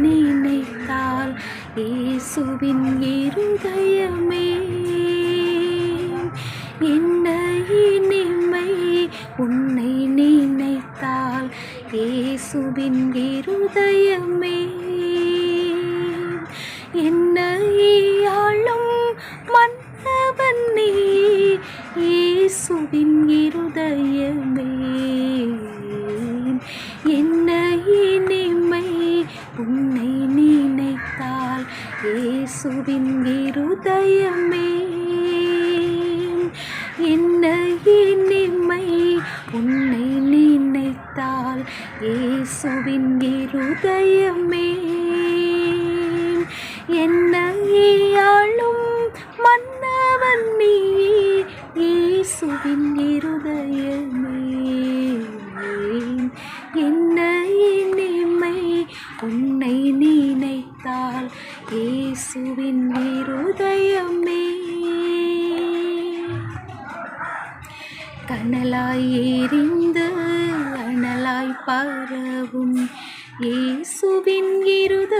நினைத்தால் இயேசுவின் இருதயமே. என்ன இனிமை உன்னை நினைத்தால் இயேசுவின் இருதயமே. என்னையாளும் மன்னவன் நீ இயேசுவின் இருதயமே. உன்னை நினைத்தால் இயேசுவின் இருதயமே. என்ன இனிமை உன்னை நினைத்தால் இயேசுவின் இருதயமே. என்னையாளும் மன்னவன் நீ இயேசுவின் இருதயமே. என் உன்னை நினைத்தால் இயேசுவின் இருதயமே. கனலாய் எரிந்து அனலாய் பரவும் இயேசுவின் இருத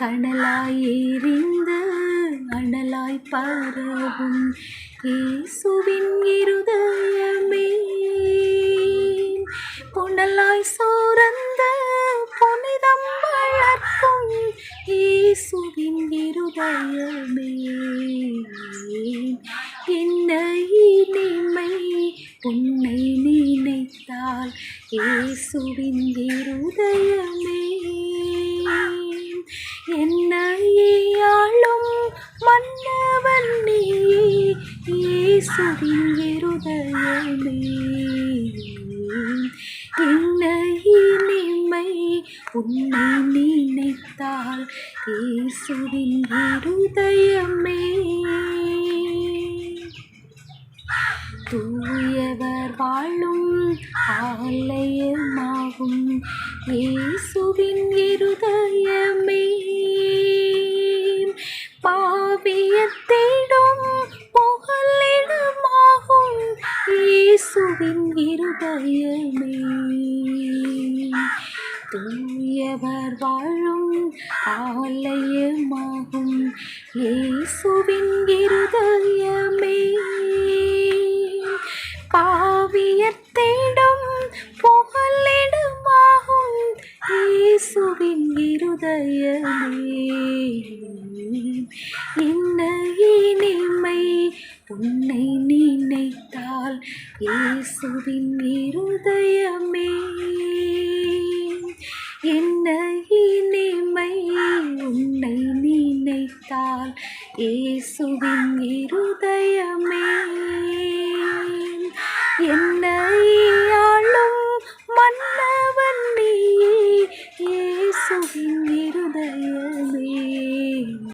கடலாய் எரிந்து அனலாய் பரவும் இயேசுவின் இருதயமே. புனலாய் சோரந்த புனிதம் வளர்க்கும் இயேசுவின் இருதயமே. என்ன இனிமை உன்னை நினைத்தால் இயேசுவின் இருதயமே என்னையாளும் மன்னவன் நீ இயேசுவின் இருதயமே உன்னை நினைத்தால் இயேசுவின் இருதயமே தூயவர் வாழும் ஆலயமாகும் இயேசுவின் இருதயமே பாவியத்தை இயேசுவின் இருபயமே. தூயவர் வாழும் ஆலயமாகும் இயேசுவின் இருதயமே. பாவியர் தேடும் புகழிடமாகும் இயேசுவின் இருதயமே. என்ன இருதயமே என்ன இனிமை உன்னை நினைத்தால் இயேசுவின் இருதயமே. என்ன